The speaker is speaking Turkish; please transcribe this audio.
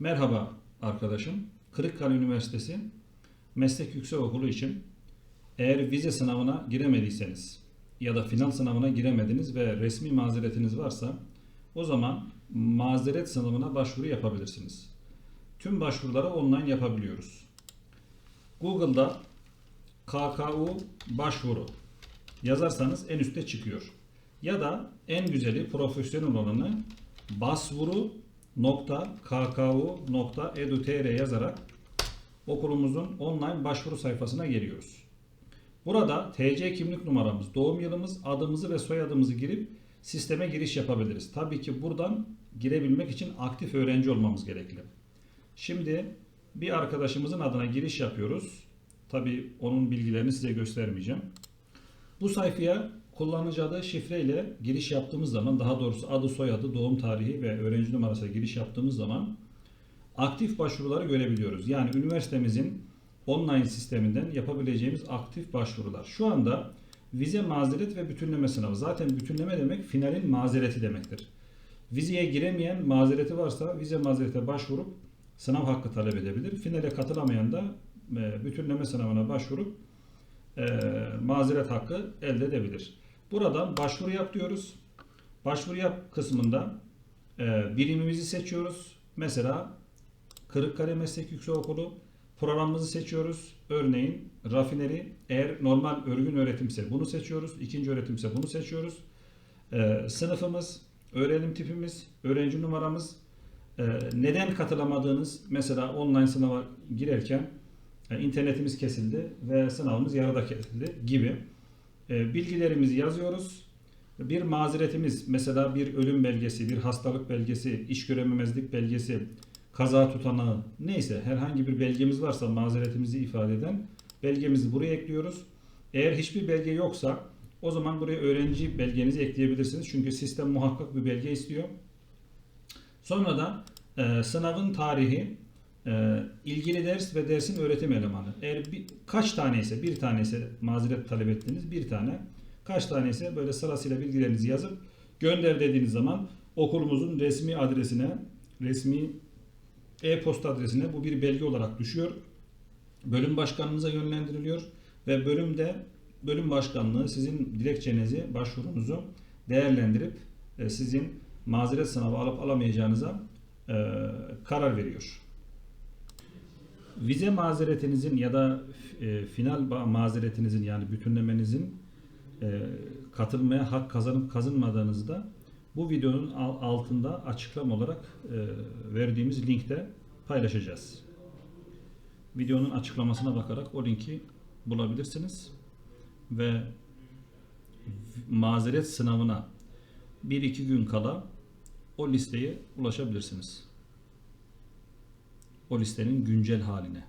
Merhaba arkadaşım. Kırıkkale Üniversitesi Meslek Yüksekokulu için eğer vize sınavına giremediyseniz ya da final sınavına giremediniz ve resmi mazeretiniz varsa o zaman mazeret sınavına başvuru yapabilirsiniz. Tüm başvuruları online yapabiliyoruz. Google'da KKU başvuru yazarsanız en üstte çıkıyor. Ya da en güzeli profesyonel olanı basvuru.kku.edu.tr yazarak okulumuzun online başvuru sayfasına geliyoruz. Burada TC kimlik numaramız, doğum yılımız, adımızı ve soyadımızı girip sisteme giriş yapabiliriz. Tabii ki buradan girebilmek için aktif öğrenci olmamız gerekli. Şimdi bir arkadaşımızın adına giriş yapıyoruz. Tabii onun bilgilerini size göstermeyeceğim. Bu sayfaya kullanıcı adı şifreyle giriş yaptığımız zaman daha doğrusu adı soyadı doğum tarihi ve öğrenci numarasıyla giriş yaptığımız zaman aktif başvuruları görebiliyoruz. Yani üniversitemizin online sisteminden yapabileceğimiz aktif başvurular. Şu anda vize mazeret ve bütünleme sınavı. Zaten bütünleme demek finalin mazereti demektir. Vizeye giremeyen mazereti varsa vize mazerete başvurup sınav hakkı talep edebilir. Finale katılamayan da e, bütünleme sınavına başvurup e, mazeret hakkı elde edebilir. Buradan başvuru yap diyoruz. Başvuru yap kısmında e, birimimizi seçiyoruz. Mesela Kırıkkale Meslek Yüksekokulu programımızı seçiyoruz. Örneğin rafineri eğer normal örgün öğretimse bunu seçiyoruz. İkinci öğretimse bunu seçiyoruz. E, sınıfımız, öğrenim tipimiz, öğrenci numaramız, e, neden katılamadığınız mesela online sınava girerken e, internetimiz kesildi ve sınavımız yarıda kesildi gibi bilgilerimizi yazıyoruz. Bir mazeretimiz mesela bir ölüm belgesi, bir hastalık belgesi, iş görememezlik belgesi, kaza tutanağı neyse herhangi bir belgemiz varsa mazeretimizi ifade eden belgemizi buraya ekliyoruz. Eğer hiçbir belge yoksa o zaman buraya öğrenci belgenizi ekleyebilirsiniz. Çünkü sistem muhakkak bir belge istiyor. Sonra da e, sınavın tarihi, e, ilgili ders ve dersin öğretim elemanı. Eğer bir, kaç tane ise bir tane ise mazeret talep ettiğiniz bir tane, kaç tane ise böyle sırasıyla bilgilerinizi yazıp gönder dediğiniz zaman okulumuzun resmi adresine, resmi e-posta adresine bu bir belge olarak düşüyor. Bölüm başkanınıza yönlendiriliyor ve bölümde bölüm başkanlığı sizin dilekçenizi, başvurunuzu değerlendirip e, sizin mazeret sınavı alıp alamayacağınıza e, karar veriyor. Vize mazeretinizin ya da e, final mazeretinizin yani bütünlemenizin e, katılmaya hak kazanıp kazanmadığınızda bu videonun al- altında açıklama olarak e, verdiğimiz linkte paylaşacağız. Videonun açıklamasına bakarak o linki bulabilirsiniz ve mazeret sınavına 1-2 gün kala o listeye ulaşabilirsiniz. O güncel haline.